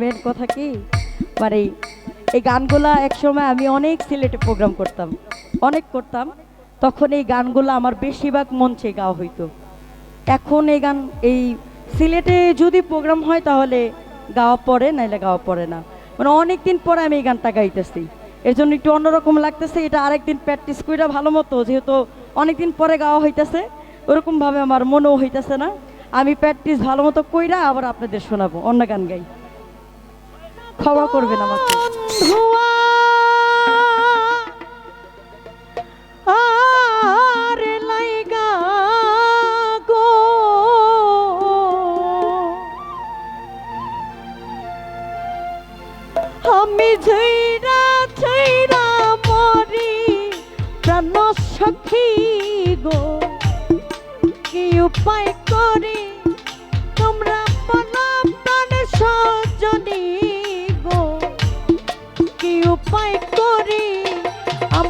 Main কথা কি? মানে এই গানগুলা একসময় আমি অনেক সিলেটে প্রোগ্রাম করতাম, অনেক করতাম। তখন এই গানগুলো আমার বেশিরভাগ মঞ্চে গাওয়া হইতো। এখন এই গান, এই সিলেটে যদি প্রোগ্রাম হয় তাহলে গাওয়া পড়ে, নাইলে গাওয়া পড়ে না। মানে অনেক দিন পরে আমি এই গানটা গাইতেছি। এর জন্য একটু অন্যরকম লাগতেছে, এটা আরেকদিন প্র্যাকটিস কইরা ভালো মতো, যেহেতু অনেকদিন পরে গাওয়া হইতেছে, ওরকমভাবে আমার মনেও হইতেছে না। আমি প্র্যাকটিস ভালো মতো কইরা আবার আপনাদের শোনাবো, অন্য গান গাই। ক্ষমা করবেন আমাকে। আমি সখী গো। কি উপায় করি?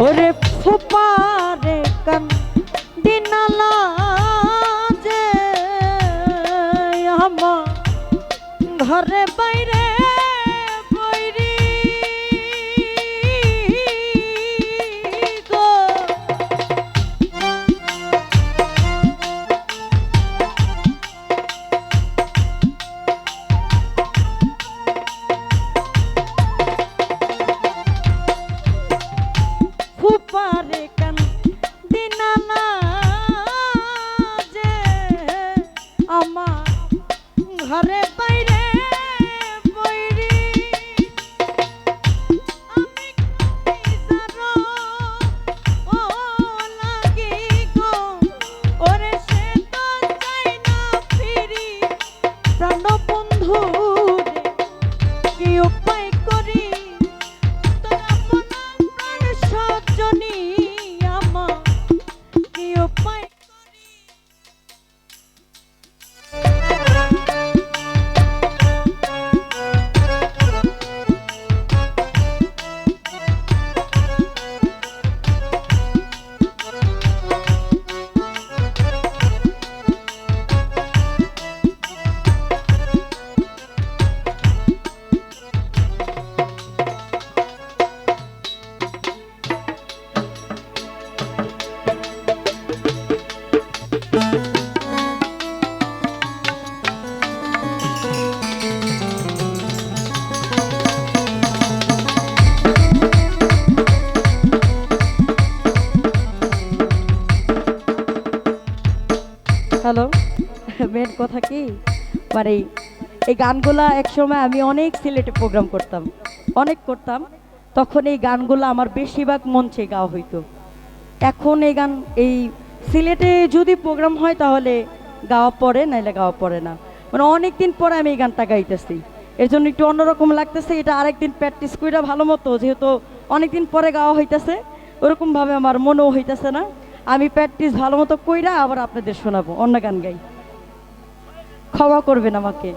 ওরে ফুপারে কান দিনালা যে আমার ঘরে বাইরে বাইরে কথা কি? মানে এই গানগুলা একসময় আমি অনেক সিলেটে প্রোগ্রাম করতাম, অনেক করতাম। তখন এই গানগুলো আমার বেশিরভাগ মঞ্চে গাওয়া হইতো। এখন এই গান, এই সিলেটে যদি প্রোগ্রাম হয় তাহলে গাওয়া পড়ে, নাইলে গাওয়া পড়ে না। মানে অনেক দিন পরে আমি এই গানটা গাইতেছি। এর জন্য একটু অন্যরকম লাগতেছে, এটা আরেকদিন প্র্যাকটিস কইরা ভালো মতো, যেহেতু অনেকদিন পরে গাওয়া হইতেছে, ওরকমভাবে আমার মনেও হইতেছে না। আমি প্র্যাকটিস ভালো মতো কইরা আবার আপনাদের শোনাবো, অন্য গান গাই। ক্ষমা করবেন আমাকে।